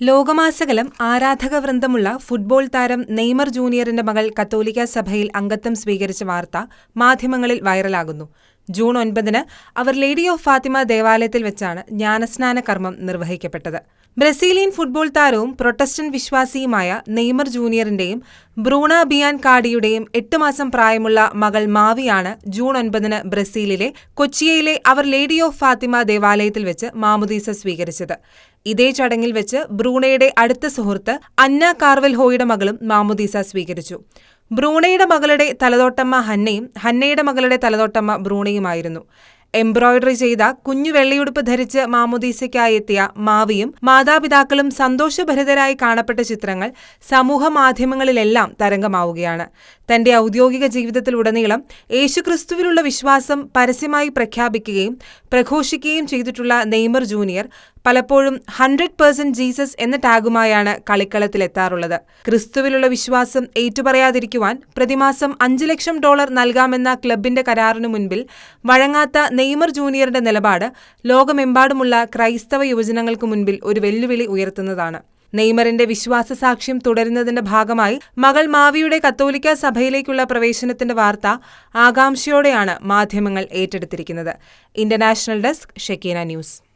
ലോകമാസകലം ആരാധക വൃന്ദമുള്ള ഫുട്ബോൾ താരം നെയ്മർ ജൂനിയറിന്റെ മകൾ കത്തോലിക്ക സഭയിൽ അംഗത്വം സ്വീകരിച്ച വാർത്ത മാധ്യമങ്ങളിൽ വൈറലാകുന്നു. ജൂൺ ഒൻപതിന് അവർ ലേഡി ഓഫ് ഫാത്തിമ ദേവാലയത്തിൽ വെച്ചാണ് ജ്ഞാനസ്നാന കർമ്മം നിർവഹിക്കപ്പെട്ടത്. ബ്രസീലിയൻ ഫുട്ബോൾ താരവും പ്രൊട്ടസ്റ്റന്റ് വിശ്വാസിയുമായ നെയ്മർ ജൂനിയറിന്റെയും ബ്രൂണ ബിയാൻ കാഡിയുടെയും എട്ട് മാസം പ്രായമുള്ള മകൾ മാവിയാണ് ജൂൺ ഒൻപതിന് ബ്രസീലിലെ കൊച്ചിയയിലെ അവർ ലേഡി ഓഫ് ഫാത്തിമ ദേവാലയത്തിൽ വെച്ച് മാമുദീസ സ്വീകരിച്ചത്. ഇതേ ചടങ്ങിൽ വെച്ച് ബ്രൂണയുടെ അടുത്ത സുഹൃത്ത് അന്ന കാർവെൽഹോയുടെ മകളും മാമുദീസ സ്വീകരിച്ചു. ബ്രൂണയുടെ മകളുടെ തലതോട്ടമ്മ ഹന്നയും ഹന്നയുടെ മകളുടെ തലതോട്ടമ്മ ബ്രൂണയുമായിരുന്നു. എംബ്രോയിഡറി ചെയ്ത കുഞ്ഞു വെള്ളിയുടുപ്പ് ധരിച്ച് മാമുദീസയ്ക്കായി എത്തിയ മാവിയും മാതാപിതാക്കളും സന്തോഷഭരിതരായി കാണപ്പെട്ട ചിത്രങ്ങൾ സമൂഹ മാധ്യമങ്ങളിലെല്ലാം തരംഗമാവുകയാണ്. തന്റെ ഔദ്യോഗിക ജീവിതത്തിലുടനീളം യേശുക്രിസ്തുവിലുള്ള വിശ്വാസം പരസ്യമായി പ്രഖ്യാപിക്കുകയും പ്രഘോഷിക്കുകയും ചെയ്തിട്ടുള്ള നെയ്മർ ജൂനിയർ പലപ്പോഴും ഹൺഡ്രഡ് പേഴ്സന്റ് ജീസസ് എന്ന ടാഗുമായാണ് കളിക്കളത്തിലെത്താറുള്ളത്. ക്രിസ്തുവിലുള്ള വിശ്വാസം ഏറ്റുപറയാതിരിക്കുവാൻ പ്രതിമാസം അഞ്ച് ലക്ഷം ഡോളർ നൽകാമെന്ന ക്ലബിന്റെ കരാറിനു മുൻപിൽ വഴങ്ങാത്ത നെയ്മർ ജൂനിയറിന്റെ നിലപാട് ലോകമെമ്പാടുമുള്ള ക്രൈസ്തവ യുവജനങ്ങൾക്ക് മുൻപിൽ ഒരു വെല്ലുവിളി ഉയർത്തുന്നതാണ്. നെയ്മറിന്റെ വിശ്വാസ സാക്ഷ്യം തുടരുന്നതിന്റെ ഭാഗമായി മകൾ മാവിയുടെ കത്തോലിക്ക സഭയിലേക്കുള്ള പ്രവേശനത്തിന്റെ വാർത്ത ആകാംക്ഷയോടെയാണ് മാധ്യമങ്ങൾ ഏറ്റെടുത്തിരിക്കുന്നത്. International desk Shekinah news.